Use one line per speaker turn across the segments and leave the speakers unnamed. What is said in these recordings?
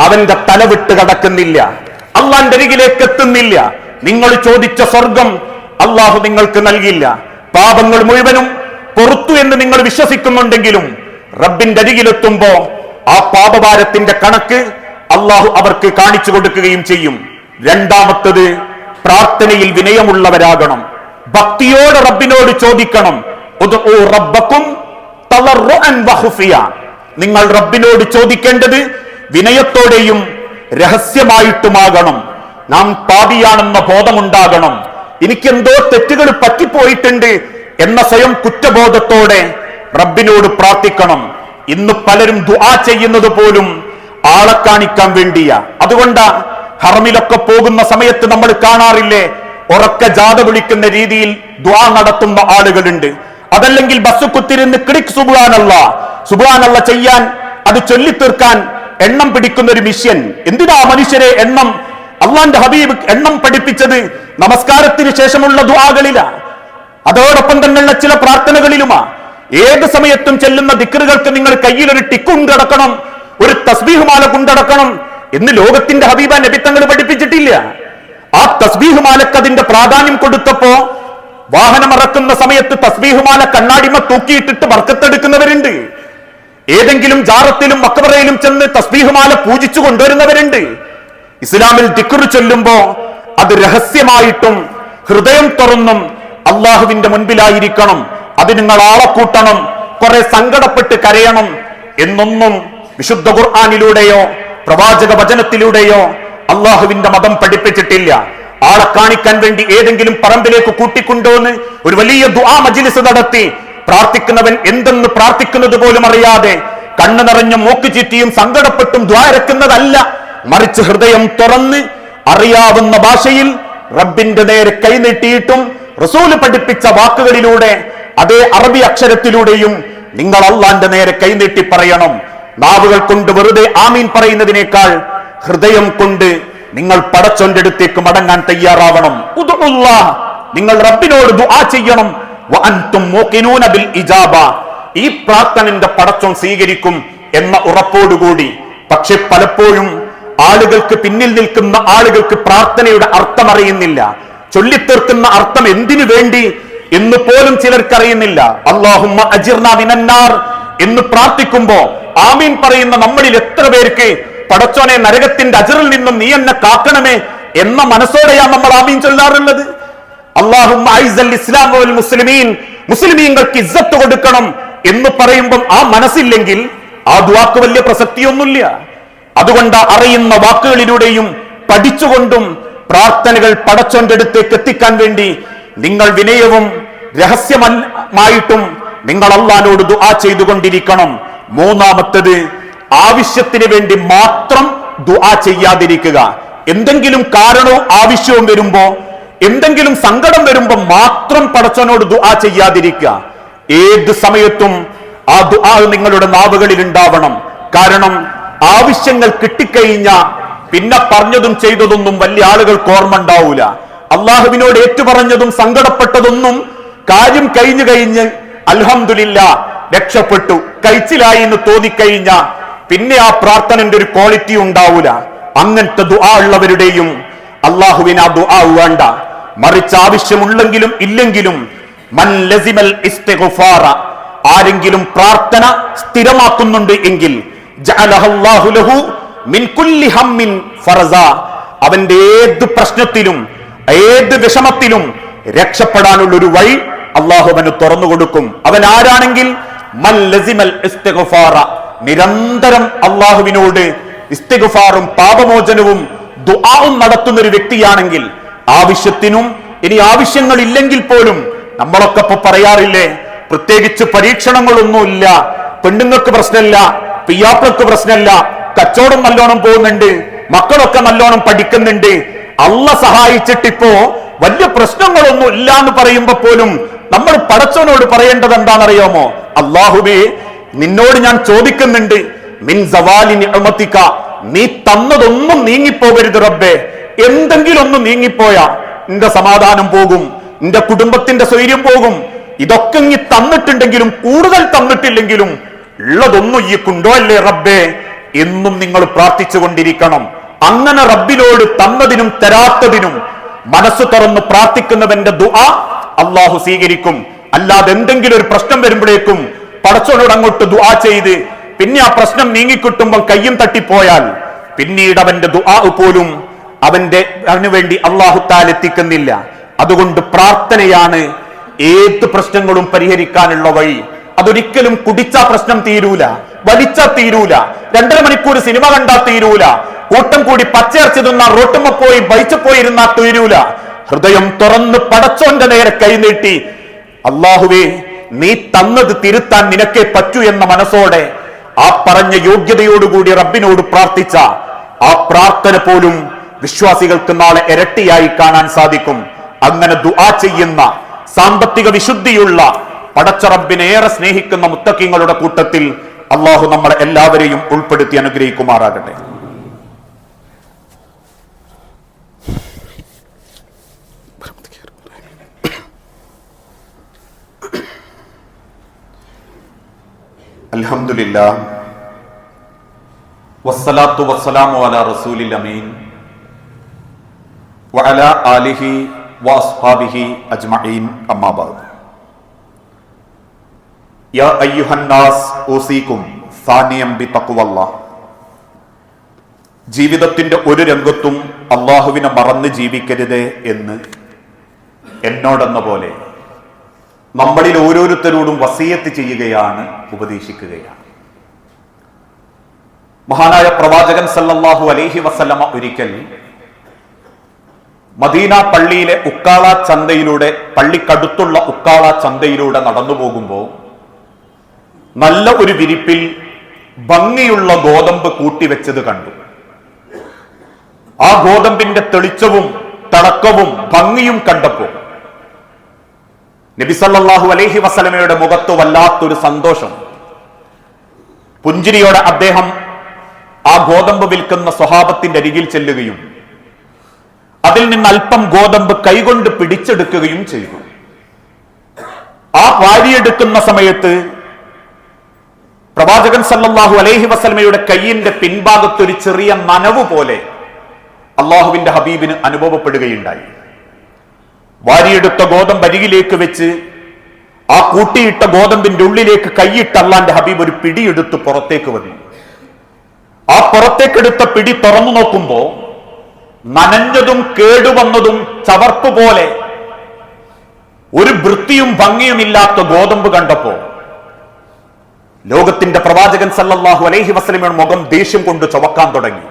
അവന്റെ തല വിട്ട് കടക്കുന്നില്ല. അള്ളാന്റെ അരികിലേക്ക് എത്തുന്നില്ല. നിങ്ങൾ ചോദിച്ച സ്വർഗം അള്ളാഹു നിങ്ങൾക്ക് നൽകില്ല പാപങ്ങൾ മുഴുവനും പുറത്തു എന്ന് നിങ്ങൾ വിശ്വസിക്കുന്നുണ്ടെങ്കിലും റബ്ബിന്റെ അരികിലെത്തുമ്പോ ആ പാപഭാരത്തിന്റെ കണക്ക് അള്ളാഹു അവർക്ക് കാണിച്ചു കൊടുക്കുകയും ചെയ്യും. രണ്ടാമത്തത് പ്രാർത്ഥനയിൽ വിനയമുള്ളവരാകണം. ഭക്തിയോടെ റബ്ബിനോട് ചോദിക്കണം. നിങ്ങൾ റബ്ബിനോട് ചോദിക്കേണ്ടത് വിനയത്തോടെയും രഹസ്യമായിട്ടുമാകണം. നാം പാപിയാണെന്ന ബോധമുണ്ടാകണം. എനിക്കെന്തോ തെറ്റുകൾ പറ്റിപ്പോയിട്ടുണ്ട് എന്ന സ്വയം കുറ്റബോധത്തോടെ റബ്ബിനോട് പ്രാർത്ഥിക്കണം. ഇന്ന് പലരും ദുആ ചെയ്യുന്നത് പോലും ആളെ കാണിക്കാൻ വേണ്ടിയാ. അതുകൊണ്ട് ഹറമിലൊക്കെ പോകുന്ന സമയത്ത് നമ്മൾ കാണാറില്ലേ ഉറക്ക ജാഥ വിളിക്കുന്ന രീതിയിൽ ദ്വാ നടത്തുന്ന ആളുകളുണ്ട്. അതല്ലെങ്കിൽ ബസ് കുത്തിരുന്ന് ക്ലിക് സുബാനല്ല സുബാനല്ല ചെയ്യാൻ അത് ചൊല്ലിത്തീർക്കാൻ എണ്ണം പിടിക്കുന്ന ഒരു മിഷ്യൻ എന്തിനാ മനുഷ്യരെ എണ്ണം അള്ളാന്റെ ഹബീബ് എണ്ണം പഠിപ്പിച്ചത്? നമസ്കാരത്തിന് ശേഷമുള്ള ദ്വാകളിലാ അതോടൊപ്പം തന്നെയുള്ള ചില പ്രാർത്ഥനകളിലുമാ. ഏത് സമയത്തും ചെല്ലുന്ന ദിക്കറുകൾക്ക് നിങ്ങൾ കയ്യിൽ ഒരു ടിക്കുണ്ടടക്കണം ഒരു തസ്ബീഹ് മാല കൊണ്ടടക്കണം എന്ന് ലോകത്തിന്റെ ഹബീബ നബിത്തങ്ങൾ പഠിപ്പിച്ചിട്ടില്ല. ആ തസ്ബീഹ് മാലക്ക് അതിന്റെ പ്രാധാന്യം കൊടുത്തപ്പോ വാഹനം ഇറക്കുന്ന സമയത്ത് തസ്ബീഹ് മാല കണ്ണാടിമ തൂക്കിയിട്ടിട്ട് വർക്കത്തെടുക്കുന്നവരുണ്ട് ഏതെങ്കിലും ജാറത്തിലും മക്കബറയിലും ചെന്ന് തസ്ബീഹ് മാല പൂജിച്ചു കൊണ്ടുവരുന്നവരുണ്ട്. ഇസ്ലാമിൽ ദിക്കുറു ചൊല്ലുമ്പോ അത് രഹസ്യമായിട്ടും ഹൃദയം തുറന്നും അള്ളാഹുവിന്റെ മുൻപിലായിരിക്കണം. അത് നിങ്ങൾ ആളെ കൂട്ടണം കുറെ സങ്കടപ്പെട്ട് കരയണം എന്നൊന്നും വിശുദ്ധ ഖുർആാനിലൂടെയോ പ്രവാചക വചനത്തിലൂടെയോ അള്ളാഹുവിന്റെ മതം പഠിപ്പിച്ചിട്ടില്ല. ആളെ കാണിക്കാൻ വേണ്ടി ഏതെങ്കിലും പറമ്പിലേക്ക് കൂട്ടിക്കൊണ്ടുവന്ന് ഒരു വലിയ ദുആ മജിലിസ് നടത്തി പ്രാർത്ഥിക്കുന്നവൻ എന്തെന്ന് പ്രാർത്ഥിക്കുന്നത് പോലും അറിയാതെ കണ്ണു നിറഞ്ഞ മൂക്ക് ചീറ്റിയും സങ്കടപ്പെട്ടും ദ്വാരക്കുന്നതല്ല മറിച്ച് ഹൃദയം തുറന്ന് അറിയാവുന്ന ഭാഷയിൽ റബ്ബിന്റെ നേരെ കൈനീട്ടിയിട്ടും റസൂൽ പഠിപ്പിച്ച വാക്കുകളിലൂടെ അതേ അറബി അക്ഷരത്തിലൂടെയും നിങ്ങൾ അള്ളാന്റെ നേരെ കൈനീട്ടി പറയണം. നാവുകൾ കൊണ്ട് വെറുതെ ആമീൻ പറയുന്നതിനേക്കാൾ ഹൃദയം കൊണ്ട് നിങ്ങൾ പടച്ചൊന്റെ അടുത്തേക്ക് മടങ്ങാൻ തയ്യാറാവണം. നിങ്ങൾ റബ്ബിനോട് ദുആ ചെയ്യണം. ഈ പ്രാർത്ഥനന്റെ പടച്ചം സ്വീകരിക്കും എന്ന ഉറപ്പോടുകൂടി. പക്ഷെ പലപ്പോഴും ആളുകൾക്ക് പിന്നിൽ നിൽക്കുന്ന ആളുകൾക്ക് പ്രാർത്ഥനയുടെ അർത്ഥം അറിയുന്നില്ല ചൊല്ലിത്തീർക്കുന്ന അർത്ഥം എന്തിനു വേണ്ടി എന്ന് പോലും ചിലർക്കറിയുന്നില്ല. അള്ളാഹുമ്മ അജിർന മിനന്നാർ എന്ന് പ്രാർത്ഥിക്കുമ്പോ ആമീൻ പറയുന്ന നമ്മളിൽ എത്ര പേർക്ക് പടച്ചോനെ നരകത്തിന്റെ അജിറിൽ നിന്നും നീ എന്നെ കാക്കണമേ എന്ന മനസ്സോടെയാണ് നമ്മൾ ആമീൻ ചൊല്ലാറുള്ളത്. മുസ്ലിമീൻ മുസ്ലിമീങ്ങൾക്ക് ഇസ്സത്ത് കൊടുക്കണം എന്ന് പറയുമ്പം ആ മനസ്സില്ലെങ്കിൽ ആ ദ്വാക്ക് വലിയ പ്രസക്തിയൊന്നുമില്ല. അതുകൊണ്ട് അറിയുന്ന വാക്കുകളിലൂടെയും പഠിച്ചുകൊണ്ടും പ്രാർത്ഥനകൾ പടച്ചോന്റെ അടുത്തേക്ക് എത്തിക്കാൻ വേണ്ടി നിങ്ങൾ വിനയവും രഹസ്യമായിട്ടും നിങ്ങൾ അള്ളഹാനോട് ദുആ ചെയ്തുകൊണ്ടിരിക്കണം. മൂന്നാമത്തത് ആവശ്യത്തിന് വേണ്ടി മാത്രം ദുആ ചെയ്യാതിരിക്കുക. എന്തെങ്കിലും കാരണവും ആവശ്യവും വരുമ്പോ എന്തെങ്കിലും സങ്കടം വരുമ്പോൾ മാത്രം പടച്ചനോട് ദുആ ചെയ്യാതിരിക്കുക. ഏത് സമയത്തും ആ ദുആ നിങ്ങളുടെ നാവുകളിൽ ഉണ്ടാവണം. കാരണം ആവശ്യങ്ങൾ കിട്ടിക്കഴിഞ്ഞ പിന്നെ പറഞ്ഞതും ചെയ്തതൊന്നും വലിയ ആളുകൾക്ക് ഓർമ്മ ഉണ്ടാവൂല. അള്ളാഹുവിനോട് ഏറ്റുപറഞ്ഞതും സങ്കടപ്പെട്ടതൊന്നും കാര്യം കഴിഞ്ഞു കഴിഞ്ഞ് അൽഹംദുലില്ല രക്ഷപ്പെട്ടു. കഴിച്ചിലായി എന്ന് തോന്നിക്കഴിഞ്ഞ പിന്നെ ആ പ്രാർത്ഥനന്റെ ഒരു ക്വാളിറ്റി ഉണ്ടാവൂല. അങ്ങനത്തെ ദുആ ഉള്ളവരുടെയും അള്ളാഹുവിന് ആ ദുആ വേണ്ട. മറിച്ച് ആവശ്യമുള്ളെങ്കിലും ഇല്ലെങ്കിലും മൻ ലസിമൽ ഇസ്തിഗ്ഫാറ ആരെങ്കിലും പ്രാർത്ഥന സ്ഥിരമാക്കുന്നുണ്ട് എങ്കിൽ മിൻ കുല്ലി അവന്റെ ഏത് പ്രശ്നത്തിലും ഏത് വിഷമത്തിലും രക്ഷപ്പെടാനുള്ള ഒരു വഴി അള്ളാഹു അവന് തുറന്നു കൊടുക്കും. അവൻ ആരാണെങ്കിൽ? നിരന്തരം അള്ളാഹുവിനോട് ഇസ്തിഗ്ഫാറും പാപമോചനവും ദുആവും നടത്തുന്ന ഒരു വ്യക്തിയാണെങ്കിൽ ആവശ്യത്തിനും ഇനി ആവശ്യങ്ങൾ ഇല്ലെങ്കിൽ പോലും നമ്മളൊക്കെ ഇപ്പൊ പറയാറില്ലേ പ്രത്യേകിച്ച് പരീക്ഷണങ്ങളൊന്നുമില്ല പെണ്ണുങ്ങൾക്ക് പ്രശ്നമില്ല പിയാപ്പിൾക്ക് പ്രശ്നമില്ല കച്ചവടം നല്ലോണം പോകുന്നുണ്ട് മക്കളൊക്കെ നല്ലോണം പഠിക്കുന്നുണ്ട് അല്ല സഹായിച്ചിട്ടിപ്പോ വലിയ പ്രശ്നങ്ങളൊന്നും ഇല്ല എന്ന് പറയുമ്പോ പോലും നമ്മൾ പടച്ചവനോട് പറയേണ്ടത് എന്താണെന്നറിയാമോ? അള്ളാഹുബേ നിന്നോട് ഞാൻ ചോദിക്കുന്നുണ്ട് മിൻ സവാലി നിഅമതിക നീ തന്നതൊന്നും നീങ്ങിപ്പോകരുത് റബ്ബേ. എന്തെങ്കിലും ഒന്ന് നീങ്ങിപ്പോയാ നിന്റെ സമാധാനം പോകും നിന്റെ കുടുംബത്തിന്റെ സ്വൈര്യം പോകും. ഇതൊക്കെ ഇങ്ങി തന്നിട്ടുണ്ടെങ്കിലും കൂടുതൽ തന്നിട്ടില്ലെങ്കിലും ഉള്ളതൊന്നും ഈ കുണ്ടോ അല്ലേ റബ്ബേ? എന്നും നിങ്ങൾ പ്രാർത്ഥിച്ചുകൊണ്ടിരിക്കണം. അങ്ങനെ റബ്ബിനോട് തന്നതിനും തരാത്തതിനും മനസ്സ് തുറന്ന് പ്രാർത്ഥിക്കുന്നവന്റെ ദുആ അള്ളാഹു സ്വീകരിക്കും. അല്ലാതെ എന്തെങ്കിലും ഒരു പ്രശ്നം വരുമ്പോഴേക്കും പടച്ചോനോട് അങ്ങോട്ട് ദുആ ചെയ്ത് പിന്നെ ആ പ്രശ്നം നീങ്ങിക്കിട്ടുമ്പോൾ കയ്യും തട്ടിപ്പോയാൽ പിന്നീട് അവന്റെ ദുആ പോലും അവന്റെ അതിനുവേണ്ടി അള്ളാഹു താലെത്തിക്കുന്നില്ല അതുകൊണ്ട് പ്രാർത്ഥനയാണ് ഏത് പ്രശ്നങ്ങളും പരിഹരിക്കാനുള്ള വഴി. അതൊരിക്കലും കുടിച്ച പ്രശ്നം തീരൂല വലിച്ച തീരൂല രണ്ടര മണിക്കൂർ സിനിമ കണ്ടാ തീരൂല കൂട്ടം കൂടി പച്ചയർച്ചി തിന്ന റോട്ടുമ്മ പോയി ബൈച്ചു പോയിരുന്നാ തീരൂല. ഹൃദയം തുറന്ന് പടച്ചോന്റെ നേരെ കൈനീട്ടി അള്ളാഹുവേ നീ തന്നത് തിരുത്താൻ നിനക്കേ പറ്റൂ എന്ന മനസ്സോടെ ആ പറഞ്ഞ യോഗ്യതയോടുകൂടി റബ്ബിനോട് പ്രാർത്ഥിച്ച ആ പ്രാർത്ഥന പോലും വിശ്വാസികൾക്ക് നാളെ ഇരട്ടിയായി കാണാൻ സാധിക്കും. അങ്ങനെ ദുആ ചെയ്യുന്ന സാമ്പത്തിക വിശുദ്ധിയുള്ള പടച്ച റബ്ബിനെ ഏറെ സ്നേഹിക്കുന്ന മുത്തക്കിങ്ങളുടെ കൂട്ടത്തിൽ അള്ളാഹു നമ്മളെ എല്ലാവരെയും ഉൾപ്പെടുത്തി അനുഗ്രഹിക്കുമാറാകട്ടെ. അൽഹംദുലില്ലാ വസ്സലാത്തു വസ്സലാമു അലാ റസൂലിൽ അമീൻ. ആലിഹി അജ്മഈൻ യാ സാനിയം ജീവിതത്തിന്റെ ഒരു രംഗത്തും അള്ളാഹുവിനെ മറന്ന് ജീവിക്കരുത് എന്ന് എന്നോടെന്ന പോലെ നമ്മളിൽ ഓരോരുത്തരോടും വസീയത്ത് ചെയ്യുകയാണ് ഉപദേശിക്കുകയാണ്. മഹാനായ പ്രവാചകൻ സല്ലല്ലാഹു അലൈഹി വസല്ലമ ഒരിക്കൽ മദീന പള്ളിയിലെ ഉക്കാള ചന്തയിലൂടെ പള്ളിക്കടുത്തുള്ള ഉക്കാള ചന്തയിലൂടെ നടന്നു പോകുമ്പോൾ നല്ല ഒരു വിരിപ്പിൽ ഭംഗിയുള്ള ഗോതമ്പ് കൂട്ടിവെച്ചത് കണ്ടു. ആ ഗോതമ്പിന്റെ തെളിച്ചവും തടക്കവും ഭംഗിയും കണ്ടപ്പോൾ നബിസല്ലാഹു അലൈഹി വസലമയുടെ മുഖത്ത് വല്ലാത്തൊരു സന്തോഷം. പുഞ്ചിരിയോടെ അദ്ദേഹം ആ ഗോതമ്പ് വിൽക്കുന്ന സ്വഭാവത്തിന്റെ അരികിൽ ചെല്ലുകയും അതിൽ നിന്ന് അല്പം ഗോതമ്പ് കൈകൊണ്ട് പിടിച്ചെടുക്കുകയും ചെയ്തു. ആ വാരിയെടുക്കുന്ന സമയത്ത് പ്രവാചകൻ സല്ലാഹു അലൈഹി വസല്ലമയുടെ കയ്യിന്റെ പിൻഭാഗത്തൊരു ചെറിയ നനവ് പോലെ അള്ളാഹുവിന്റെ ഹബീബിന് അനുഭവപ്പെടുകയുണ്ടായി. വാരിയെടുത്ത ഗോതമ്പ് അരികിലേക്ക് വെച്ച് ആ കൂട്ടിയിട്ട ഗോതമ്പിന്റെ ഉള്ളിലേക്ക് കൈയിട്ട് അള്ളാന്റെ ഹബീബ് ഒരു പിടിയെടുത്ത് പുറത്തേക്ക് വന്നു. ആ പുറത്തേക്കെടുത്ത പിടി തുറന്നു നോക്കുമ്പോ നനഞ്ഞതും കേടുവന്നതും ചവർപ്പ് പോലെ ഒരു വൃത്തിയും ഭംഗിയുമില്ലാത്ത ഗോതമ്പ് കണ്ടപ്പോ ലോകത്തിന്റെ പ്രവാചകൻ സല്ലാഹു അലൈഹി വസ്ലമിയുടെ മുഖം ദേഷ്യം കൊണ്ട് ചുവക്കാൻ തുടങ്ങി.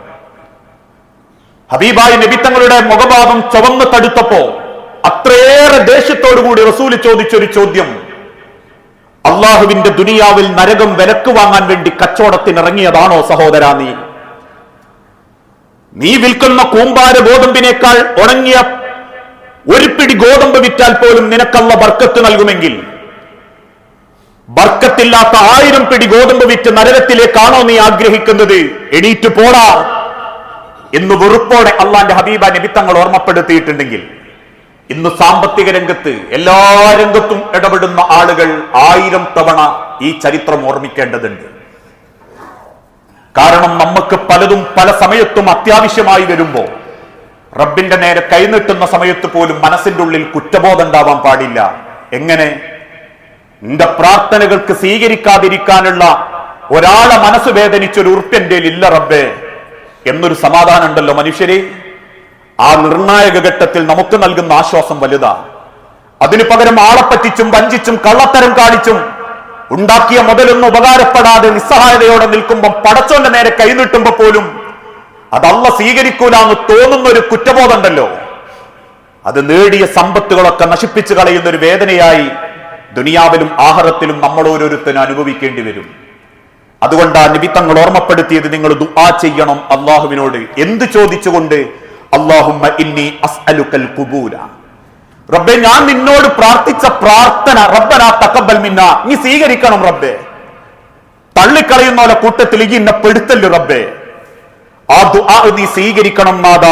ഹബീബായി നബിത്തങ്ങളുടെ മുഖഭാവം ചുവന്ന് തടുത്തപ്പോ അത്രയേറെ ദേഷ്യത്തോടുകൂടി റസൂൽ ചോദിച്ചൊരു ചോദ്യം. അള്ളാഹുവിന്റെ ദുനിയാവിൽ നരകം വിലക്ക് വാങ്ങാൻ വേണ്ടി കച്ചവടത്തിനിറങ്ങിയതാണോ സഹോദരാ നീ? നീ വിൽക്കുന്ന കൂമ്പാര ഗോതമ്പിനേക്കാൾ ഉണങ്ങിയ ഒരു പിടി ഗോതമ്പ് വിറ്റാൽ പോലും നിനക്കുള്ള ബർക്കത്ത് നൽകുമെങ്കിൽ ബർക്കത്തില്ലാത്ത ആയിരം പിടി ഗോതമ്പ് വിറ്റ് നരകത്തിലേക്കാണോ നീ ആഗ്രഹിക്കുന്നത്? എണീറ്റ് പോടാ എന്ന് വെറുപ്പോടെ അള്ളാന്റെ ഹബീബ നിമിത്തങ്ങൾ ഓർമ്മപ്പെടുത്തിയിട്ടുണ്ടെങ്കിൽ ഇന്ന് സാമ്പത്തിക രംഗത്ത് എല്ലാ രംഗത്തും ഇടപെടുന്ന ആളുകൾ ആയിരം തവണ ഈ ചരിത്രം ഓർമ്മിക്കേണ്ടതുണ്ട്. കാരണം നമുക്ക് പലതും പല സമയത്തും അത്യാവശ്യമായി വരുമ്പോൾ റബ്ബിന്റെ നേരെ കൈനീട്ടുന്ന സമയത്ത് പോലും മനസ്സിന്റെ ഉള്ളിൽ കുറ്റബോധം ഉണ്ടാവാൻ പാടില്ല. എങ്ങനെ? നിന്റെ പ്രാർത്ഥനകൾക്ക് സ്വീകരിക്കാതിരിക്കാനുള്ള ഒരാളെ മനസ്സ് വേദനിച്ചൊരു ഉറുപ്പ്യന്റെ ഇല്ല റബ്ബേ. എന്നൊരു സമാധാനം ഉണ്ടല്ലോ മനുഷ്യരെ. ആ നിർണായക ഘട്ടത്തിൽ നമുക്ക് നൽകുന്ന ആശ്വാസം വലുതാ. അതിനു പകരം ആളെ പറ്റിച്ചും വഞ്ചിച്ചും കള്ളത്തരം കാണിച്ചും ഉണ്ടാക്കിയ മുതലൊന്നും ഉപകാരപ്പെടാതെ നിസ്സഹായതയോടെ നിൽക്കുമ്പോൾ പടച്ചോന്റെ നേരെ കൈനീട്ടുമ്പോ പോലും അതല്ല സ്വീകരിക്കൂല എന്ന് തോന്നുന്ന ഒരു കുറ്റബോധമുണ്ടല്ലോ. അത് നേടിയ സമ്പത്തുകളൊക്കെ നശിപ്പിച്ചു കളയുന്ന ഒരു വേദനയായി ദുനിയാവിലും ആഹാരത്തിലും നമ്മൾ ഓരോരുത്തരും അനുഭവിക്കേണ്ടി വരും. അതുകൊണ്ട് ആ നിമിത്തങ്ങൾ ഓർമ്മപ്പെടുത്തിയത് നിങ്ങൾ ദുആ ചെയ്യണം അള്ളാഹുവിനോട് എന്ത് ചോദിച്ചുകൊണ്ട്? അള്ളാഹുമ്മ ഇന്നി അസ്അലുക്കൽ കുബൂല റബ്ബെ ഞാൻ നിന്നോട് പ്രാർത്ഥിച്ച പ്രാർത്ഥന റബ്ബന തക്കബൽ മിന്ന. നീ സ്വീകരിക്കണം റബ്ബെ. തള്ളിക്കളയുന്ന പോലെ കൂട്ടത്തിൽ ഈ എന്നെ പെടുത്തല്ലോ റബ്ബെ. ആ ദുആ നീ സ്വീകരിക്കണം നാദ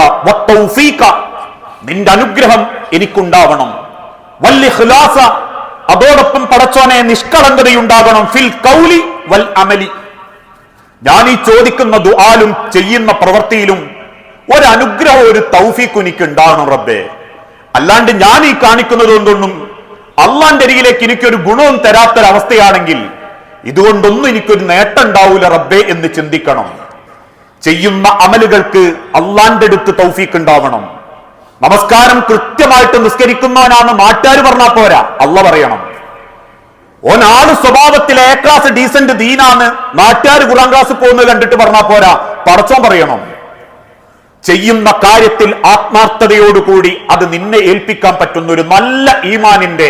നിന്റെ അനുഗ്രഹം എനിക്കുണ്ടാവണം. വല്യ ഖിലാസ അതോടൊപ്പം പടച്ചോനെ നിഷ്കളങ്കതയുണ്ടാകണം. ഫിൽ കൗലി വൽ അമലി. ഞാൻ ഈ ചോദിക്കുന്ന ദുആലും ചെയ്യുന്ന പ്രവൃത്തിയിലും ഒരനുഗ്രഹം ഒരു തൗഫീഖ് എനിക്ക് ഉണ്ടാകണം റബ്ബേ. അല്ലാണ്ട് ഞാൻ ഈ കാണിക്കുന്നത് കൊണ്ടൊന്നും അള്ളാന്റെ അരികിലേക്ക് എനിക്കൊരു ഗുണവും തരാത്തൊരവസ്ഥയാണെങ്കിൽ ഇതുകൊണ്ടൊന്നും എനിക്കൊരു നേട്ടം ഉണ്ടാവൂല റബ്ബേ എന്ന് ചിന്തിക്കണം. ചെയ്യുന്ന അമലുകൾക്ക് അള്ളാന്റെ അടുത്ത് തൗഫീഖ് ഉണ്ടാവണം. നമസ്കാരം കൃത്യമായിട്ട് നിസ്കരിക്കുന്നവനാണ് നാട്ടുകാർ പറഞ്ഞാൽ പോരാ. അള്ള പറയണം. ഓൻ ആൾ സ്വഭാവത്തിൽ എ ക്ലാസ് ഡീസന്റ് ദീനാണ്. നാട്ടുകാർ കുറാം ക്ലാസ് പോകുന്നത് കണ്ടിട്ട് പറഞ്ഞാൽ പോരാ. പടച്ചോൻ പറയണം. ചെയ്യുന്ന കാര്യത്തിൽ ആത്മാർത്ഥതയോടുകൂടി അത് നിന്നെ ഏൽപ്പിക്കാൻ പറ്റുന്ന ഒരു നല്ല ഈമാനിന്റെ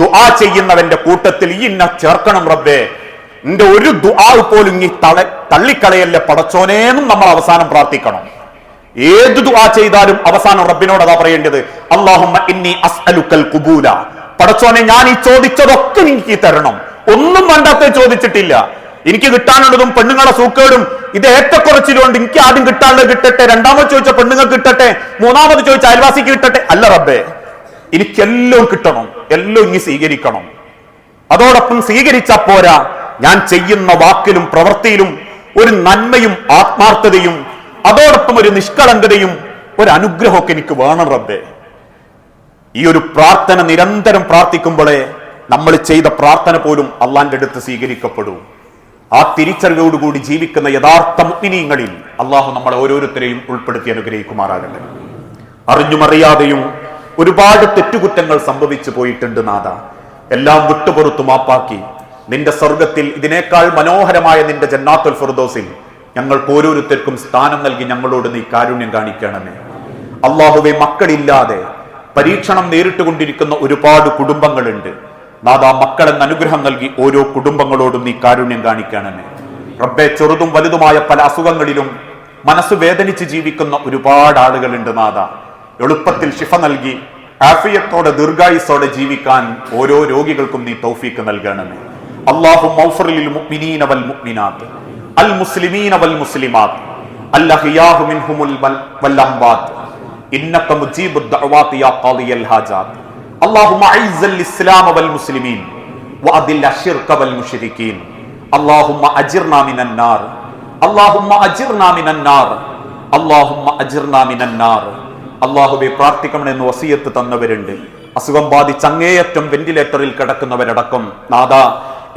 ദുആ ചെയ്യുന്നവന്റെ കൂട്ടത്തിൽ ഈ ഇന്ന ചേർക്കണം റബ്ബേ. നിന്റെ ഒരു ദുആ പോലും ഈ തള തള്ളിക്കളയല്ലേ പടച്ചോനേന്നും നമ്മൾ അവസാനം പ്രാർത്ഥിക്കണം. ഏത് ദുആ ചെയ്താലും അവസാനം റബ്ബിനോട് അതാ പറയേണ്ടത് അള്ളാഹുമ്മ ഇന്നി അസ്അലുക്കൽ കുബൂല പടച്ചോനെ ഞാൻ ഈ ചോദിച്ചതൊക്കെ നീക്കി തരണം. ഒന്നും വേണ്ടാത്ത ചോദിച്ചിട്ടില്ല. എനിക്ക് കിട്ടാനുള്ളതും പെണ്ണുങ്ങളെ സൂക്കേടും ഇത് ഏറ്റക്കുറച്ചിലുകൊണ്ട് എനിക്ക് ആദ്യം കിട്ടാനുള്ളത് കിട്ടട്ടെ രണ്ടാമത് ചോദിച്ച പെണ്ണുങ്ങൾക്ക് കിട്ടട്ടെ മൂന്നാമത് ചോദിച്ച അയൽവാസിക്ക് കിട്ടട്ടെ. അല്ല റബ്ബേ എനിക്കെല്ലാം കിട്ടണം എല്ലാം ഇനി സ്വീകരിക്കണം. അതോടൊപ്പം സ്വീകരിച്ച പോരാ ഞാൻ ചെയ്യുന്ന വാക്കിലും പ്രവൃത്തിയിലും ഒരു നന്മയും ആത്മാർത്ഥതയും അതോടൊപ്പം ഒരു നിഷ്കളങ്കതയും ഒരു അനുഗ്രഹമൊക്കെ എനിക്ക് വേണം റബ്ബേ. ഈ ഒരു പ്രാർത്ഥന നിരന്തരം പ്രാർത്ഥിക്കുമ്പോഴേ നമ്മൾ ചെയ്ത പ്രാർത്ഥന പോലും അള്ളാന്റെ അടുത്ത് സ്വീകരിക്കപ്പെടൂ. ആ തിരിച്ചറിവോടുകൂടി ജീവിക്കുന്ന യഥാർത്ഥ മുഗ്നീയങ്ങളിൽ അള്ളാഹു നമ്മളെ ഓരോരുത്തരെയും ഉൾപ്പെടുത്തി അനുഗ്രഹിക്കുമാറാകട്ടെ. അറിഞ്ഞുമറിയാതെയും ഒരുപാട് തെറ്റുകുറ്റങ്ങൾ സംഭവിച്ചു പോയിട്ടുണ്ട് നാഥ. എല്ലാം വിട്ടുപുറത്തു മാപ്പാക്കി. നിന്റെ സ്വർഗത്തിൽ ഇതിനേക്കാൾ മനോഹരമായ നിന്റെ ജന്നാത്തുൽ ഫുർദോസിൽ ഞങ്ങൾക്ക് ഓരോരുത്തർക്കും സ്ഥാനം നൽകി ഞങ്ങളോട് നീ കാരുണ്യം കാണിക്കണമേ. അള്ളാഹുവെ മക്കളില്ലാതെ പരീക്ഷണം നേരിട്ടുകൊണ്ടിരിക്കുന്ന ഒരുപാട് കുടുംബങ്ങളുണ്ട്. നാദാ മക്കളെന്ന അനുഗ്രഹം നൽകി ഓരോ കുടുംബങ്ങളോടും നീ കാരുണ്യം കാണിക്കണമേ. റബ്ബെ ചെറുതും വലുതുമായ പല അസുഖങ്ങളിലും മനസ്സ് വേദനിച്ച് ജീവിക്കുന്ന ഒരുപാട് ആളുകളുണ്ട് നാഥ എളുപ്പത്തിൽ ശിഫ നൽകി ആഫിയത്തോടെ ദീർഘായുസോടെ ജീവിക്കാൻ ഓരോ രോഗികൾക്കും നീ തൗഫീക്ക് നൽകണമേ. അള്ളാഹു മൗഫറിൽ മുഅ്മിനീന വൽ മുഅ്മിനാത്ത് അൽ മുസ്ലിമീന വൽ മുസ്ലിമാത്ത് അൽ വൽ അംബാത്ത്. ഇന്നക യാ اللهم أعز الإسلام والمسلمين وأذل الشرك والمشركين اللهم أجرنا من النار اللهم أجرنا من النار اللهم أجرنا من النار അള്ളാഹുബെ പ്രാർത്ഥിക്കണമെന്ന് വസീയത്ത് തന്നവരുണ്ട് അസുഖം ബാധിച്ച് അങ്ങേയറ്റം വെന്റിലേറ്ററിൽ കിടക്കുന്നവരടക്കം നാദ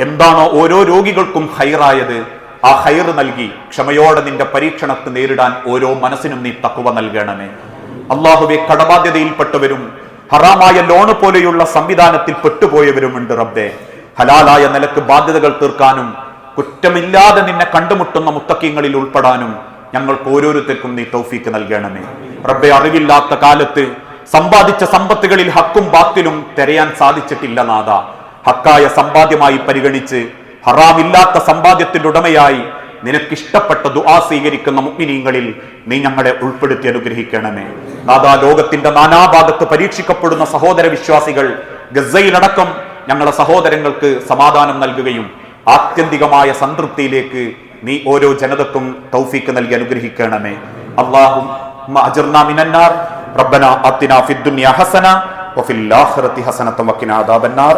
എന്താണോ ഓരോ രോഗികൾക്കും ഹൈറായത് ആ ഹൈർ നൽകി ക്ഷമയോടെ നിന്റെ പരീക്ഷണത്തെ നേരിടാൻ ഓരോ മനസ്സിനും നീ തക്കുവ നൽകണമേ അള്ളാഹുവെ കടബാധ്യതയിൽപ്പെട്ടവരും ഹറാമായ ലോണ് പോലെയുള്ള സംവിധാനത്തിൽ പെട്ടുപോയവരുമുണ്ട് റബ്ബെ. ഹലാലായ നിലയ്ക്ക് ബാധ്യതകൾ തീർക്കാനും കുറ്റമില്ലാതെ നിന്നെ കണ്ടുമുട്ടുന്ന മുത്തക്കിങ്ങളിൽ ഉൾപ്പെടാനും ഞങ്ങൾക്ക് ഓരോരുത്തർക്കും നീ തൗഫീക്ക് നൽകണമേ. റബ്ബെ അറിവില്ലാത്ത കാലത്ത് സമ്പാദിച്ച സമ്പത്തുകളിൽ ഹക്കും ബാത്തിലും തിരയാൻ സാധിച്ചിട്ടില്ല നാഥ. ഹക്കായ സമ്പാദ്യമായി പരിഗണിച്ച് ഹറാമില്ലാത്ത സമ്പാദ്യത്തിന്റെ ഉടമയായി നിനക്കിഷ്ടപ്പെട്ട ദുആ സ്വീകരിക്കുന്ന മുഗ്മിനീങ്ങളിൽ നീ ഞങ്ങളെ ഉൾപ്പെടുത്തി അനുഗ്രഹിക്കണമേ. നാദാ ലോകത്തിന്റെ നാനാഭാഗത്ത് പരീക്ഷിക്കപ്പെടുന്ന സഹോദര വിശ്വാസികൾ ഗസയിലടക്കം ഞങ്ങളെ സഹോദരങ്ങൾക്ക് സമാധാനം നൽകുകയും ആത്യന്തികമായ സംതൃപ്തിയിലേക്ക് നീ ഓരോ ജനതക്കും തൗഫീക്ക് നൽകി അനുഗ്രഹിക്കണമേ. അള്ളാഹും വഖിന അദാബന്നാർ.